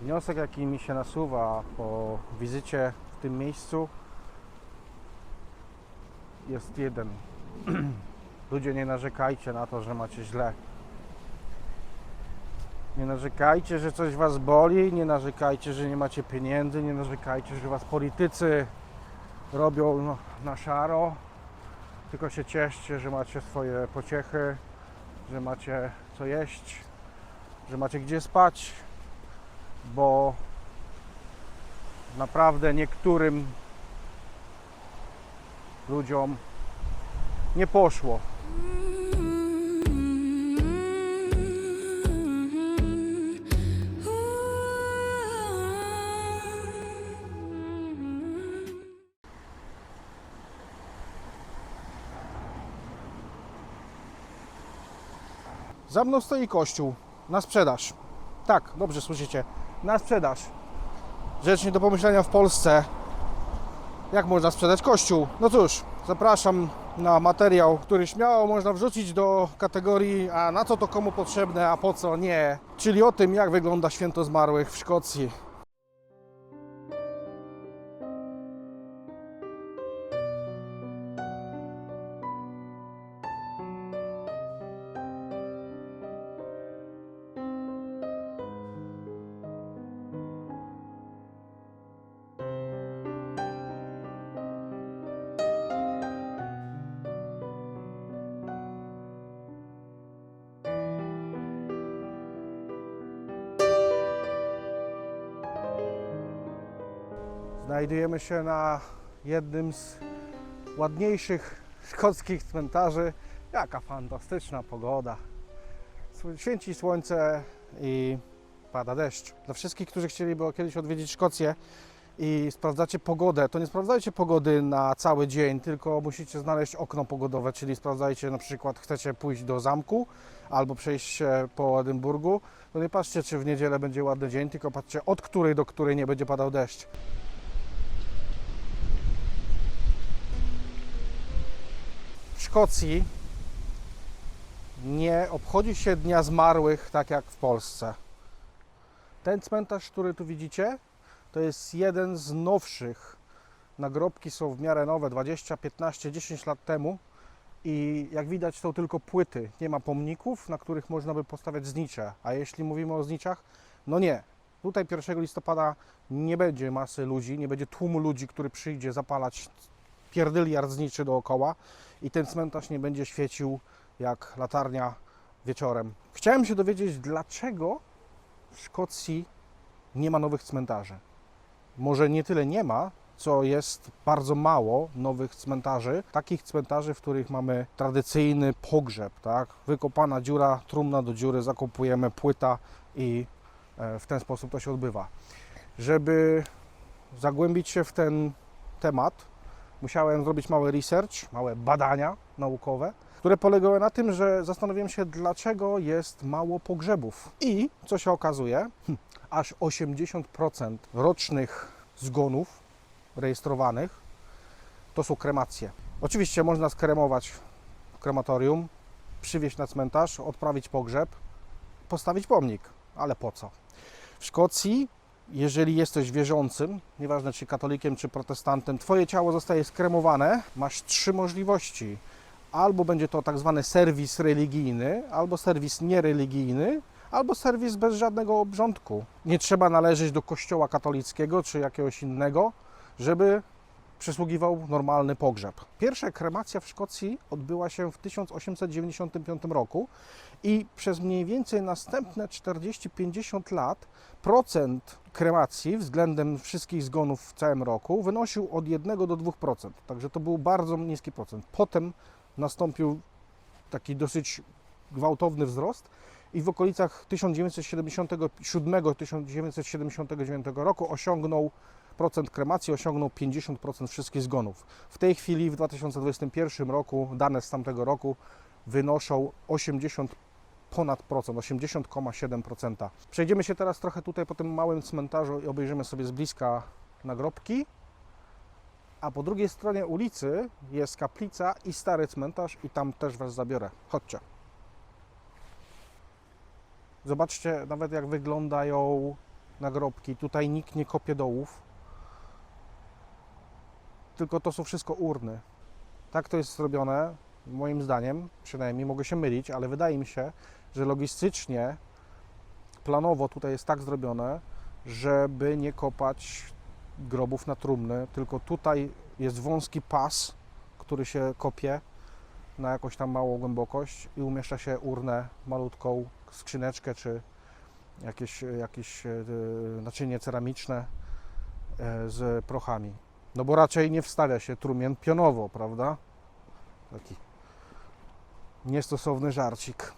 Wniosek, jaki mi się nasuwa po wizycie w tym miejscu, jest jeden. Ludzie, nie narzekajcie na to, że macie źle. Nie narzekajcie, że coś was boli, nie narzekajcie, że nie macie pieniędzy, nie narzekajcie, że was politycy robią no, na szaro. Tylko się cieszcie, że macie swoje pociechy, że macie co jeść, że macie gdzie spać, bo naprawdę niektórym ludziom nie poszło. Za mną stoi kościół na sprzedaż. Tak, dobrze słyszycie. Na sprzedaż. Rzecz nie do pomyślenia w Polsce. Jak można sprzedać kościół? No cóż, zapraszam na materiał, który śmiało można wrzucić do kategorii a na co to komu potrzebne, a po co nie. Czyli o tym, jak wygląda święto zmarłych w Szkocji. Znajdujemy się na jednym z ładniejszych szkockich cmentarzy. Jaka fantastyczna pogoda. Święci słońce i pada deszcz. Dla wszystkich, którzy chcieliby kiedyś odwiedzić Szkocję i sprawdzacie pogodę, to nie sprawdzajcie pogody na cały dzień, tylko musicie znaleźć okno pogodowe, czyli sprawdzajcie na przykład chcecie pójść do zamku albo przejść po Edynburgu, to nie patrzcie, czy w niedzielę będzie ładny dzień, tylko patrzcie od której do której nie będzie padał deszcz. Szkocji nie obchodzi się Dnia Zmarłych tak jak w Polsce. Ten cmentarz, który tu widzicie, to jest jeden z nowszych. Nagrobki są w miarę nowe, 20, 15, 10 lat temu. I jak widać, są tylko płyty. Nie ma pomników, na których można by postawiać znicze. A jeśli mówimy o zniczach, no nie. Tutaj 1 listopada nie będzie masy ludzi, nie będzie tłumu ludzi, który przyjdzie zapalać pierdyliard zniczy dookoła i ten cmentarz nie będzie świecił jak latarnia wieczorem. Chciałem się dowiedzieć, dlaczego w Szkocji nie ma nowych cmentarzy. Może nie tyle nie ma, co jest bardzo mało nowych cmentarzy, takich cmentarzy, w których mamy tradycyjny pogrzeb, tak? Wykopana dziura, trumna do dziury, zakopujemy płyta i e, w ten sposób to się odbywa. Żeby zagłębić się w ten temat, musiałem zrobić mały research, małe badania naukowe, które polegały na tym, że zastanowiłem się, dlaczego jest mało pogrzebów. I co się okazuje, hm, aż 80% rocznych zgonów rejestrowanych to są kremacje. Oczywiście można skremować w krematorium, przywieźć na cmentarz, odprawić pogrzeb, postawić pomnik, ale po co? W Szkocji jeżeli jesteś wierzącym, nieważne czy katolikiem, czy protestantem, twoje ciało zostaje skremowane, masz trzy możliwości. Albo będzie to tak zwany serwis religijny, albo serwis niereligijny, albo serwis bez żadnego obrządku. Nie trzeba należeć do kościoła katolickiego czy jakiegoś innego, żeby przysługiwał normalny pogrzeb. Pierwsza kremacja w Szkocji odbyła się w 1895 roku i przez mniej więcej następne 40-50 lat procent kremacji względem wszystkich zgonów w całym roku wynosił od 1 do 2%. Także to był bardzo niski procent. Potem nastąpił taki dosyć gwałtowny wzrost i w okolicach 1977-1979 roku osiągnął procent kremacji osiągnął 50% wszystkich zgonów. W tej chwili w 2021 roku dane z tamtego roku wynoszą 80 ponad procent, 80,7%. Przejdziemy się teraz trochę tutaj po tym małym cmentarzu i obejrzymy sobie z bliska nagrobki. A po drugiej stronie ulicy jest kaplica i stary cmentarz i tam też Was zabiorę. Chodźcie. Zobaczcie nawet jak wyglądają nagrobki. Tutaj nikt nie kopie dołów. Tylko to są wszystko urny. Tak to jest zrobione, moim zdaniem, przynajmniej mogę się mylić, ale wydaje mi się, że logistycznie, planowo tutaj jest tak zrobione, żeby nie kopać grobów na trumny, tylko tutaj jest wąski pas, który się kopie na jakąś tam małą głębokość i umieszcza się urnę malutką, skrzyneczkę czy jakieś, jakieś e, naczynie ceramiczne e, z prochami. No bo raczej nie wstawia się trumien pionowo, prawda? Taki niestosowny żarcik.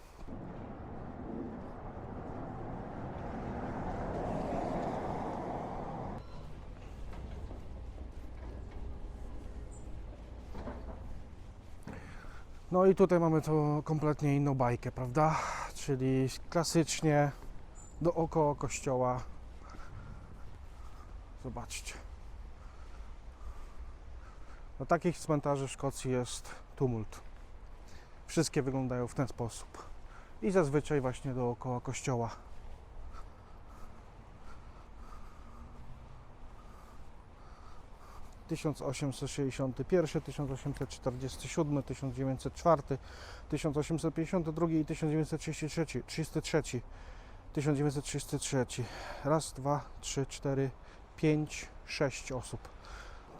No i tutaj mamy to kompletnie inną bajkę, prawda? Czyli klasycznie dookoła kościoła. Zobaczcie. Na takich cmentarzy w Szkocji jest tumult. Wszystkie wyglądają w ten sposób. I zazwyczaj właśnie dookoła kościoła. Tysiąc osiemset sześćdziesiąty pierwszy, tysiąc osiemset czterdziesty siódmy, tysiąc dziewięćset czwarty, tysiąc osiemset pięćdziesiąty drugi i tysiąc dziewięćset trzydziesty trzeci, tysiąc dziewięćset trzydzieści trzeci. Raz, dwa, trzy, cztery, pięć, sześć osób.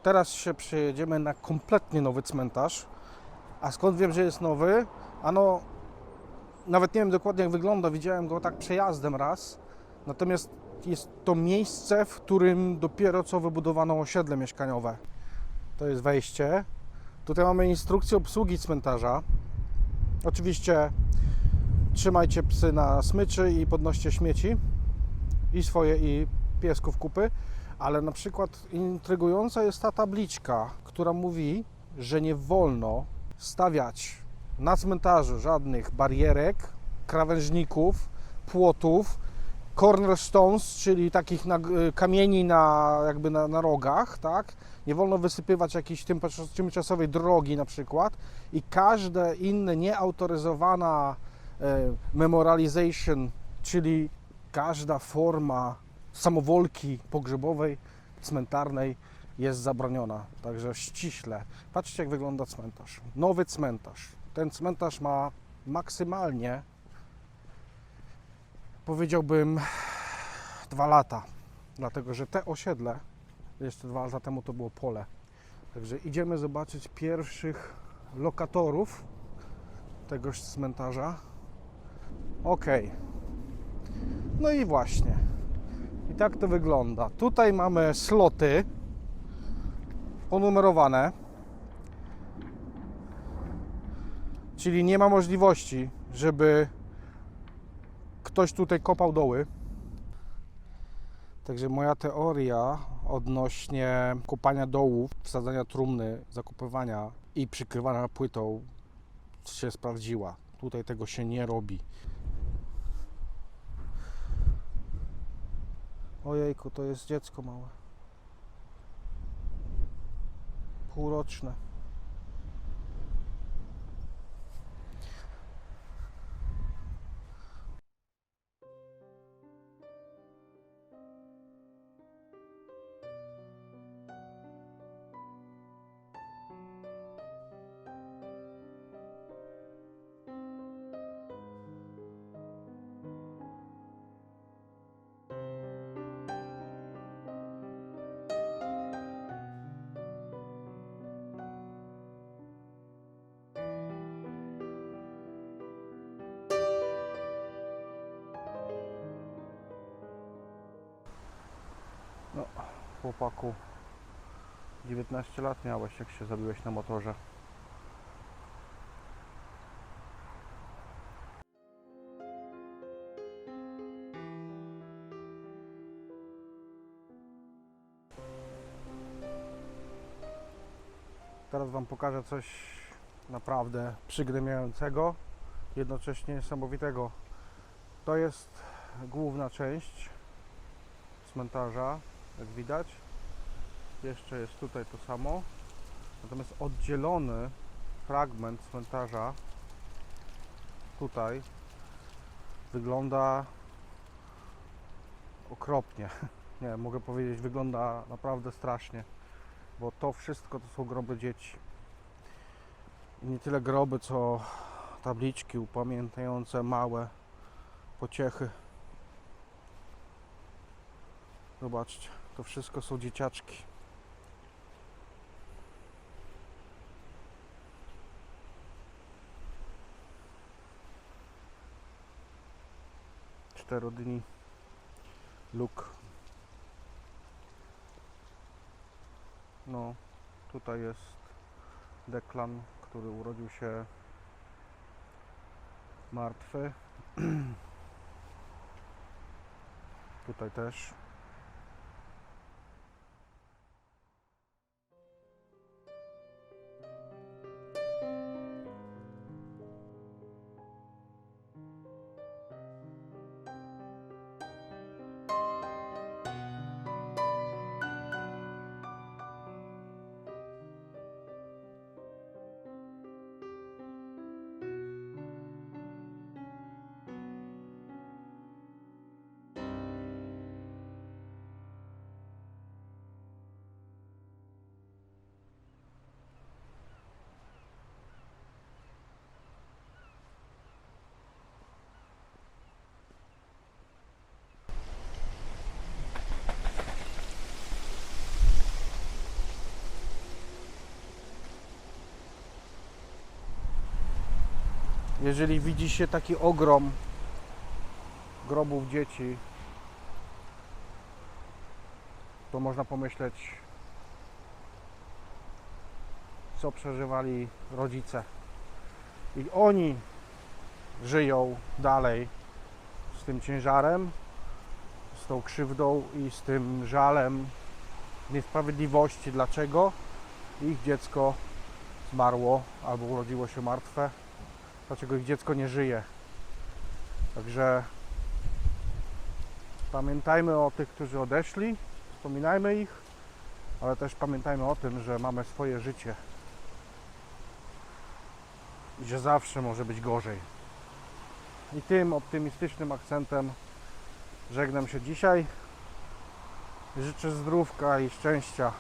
Teraz się przejedziemy na kompletnie nowy cmentarz. A skąd wiem, że jest nowy? Ano, nawet nie wiem dokładnie jak wygląda, widziałem go tak przejazdem raz. Natomiast jest to miejsce, w którym dopiero co wybudowano osiedle mieszkaniowe. To jest wejście. Tutaj mamy instrukcję obsługi cmentarza. Oczywiście trzymajcie psy na smyczy i podnoście śmieci. I swoje, i piesków kupy. Ale na przykład intrygująca jest ta tabliczka, która mówi, że nie wolno stawiać na cmentarzu żadnych barierek, krawężników, płotów, cornerstones, czyli takich na, kamieni na, jakby na, na rogach, tak? Nie wolno wysypywać jakiejś tymczas- tymczasowej drogi na przykład i każde inne nieautoryzowana e, memorialization, czyli każda forma samowolki pogrzebowej, cmentarnej jest zabroniona. Także ściśle. Patrzcie, jak wygląda cmentarz. Nowy cmentarz. Ten cmentarz ma maksymalnie, powiedziałbym, dwa lata. Dlatego, że te osiedle, jeszcze dwa lata temu to było pole. Także idziemy zobaczyć pierwszych lokatorów tegoż cmentarza. Ok. No i właśnie. I tak to wygląda. Tutaj mamy sloty ponumerowane. Czyli nie ma możliwości, żeby ktoś tutaj kopał doły. Także moja teoria odnośnie kopania dołów, wsadzania trumny, zakopywania i przykrywania płytą się sprawdziła. Tutaj tego się nie robi. Ojejku, to jest dziecko małe. Półroczne. No, chłopaku, 19 lat miałeś, jak się zabiłeś na motorze. Teraz Wam pokażę coś naprawdę przygnębiającego, jednocześnie niesamowitego. To jest główna część cmentarza, jak widać. Jeszcze jest tutaj to samo. Natomiast oddzielony fragment cmentarza tutaj wygląda okropnie. Nie, mogę powiedzieć, wygląda naprawdę strasznie, bo to wszystko to są groby dzieci. I nie tyle groby, co tabliczki upamiętniające małe pociechy. Zobaczcie, to wszystko są dzieciaczki. Cztero dni. Luk. No, tutaj jest Deklan, który urodził się martwy. tutaj też. Jeżeli widzi się taki ogrom grobów dzieci, to można pomyśleć, co przeżywali rodzice. I oni żyją dalej z tym ciężarem, z tą krzywdą i z tym żalem niesprawiedliwości, dlaczego? Ich dziecko zmarło albo urodziło się martwe dlaczego ich dziecko nie żyje. Także pamiętajmy o tych, którzy odeszli, wspominajmy ich, ale też pamiętajmy o tym, że mamy swoje życie i że zawsze może być gorzej. I tym optymistycznym akcentem żegnam się dzisiaj. Życzę zdrówka i szczęścia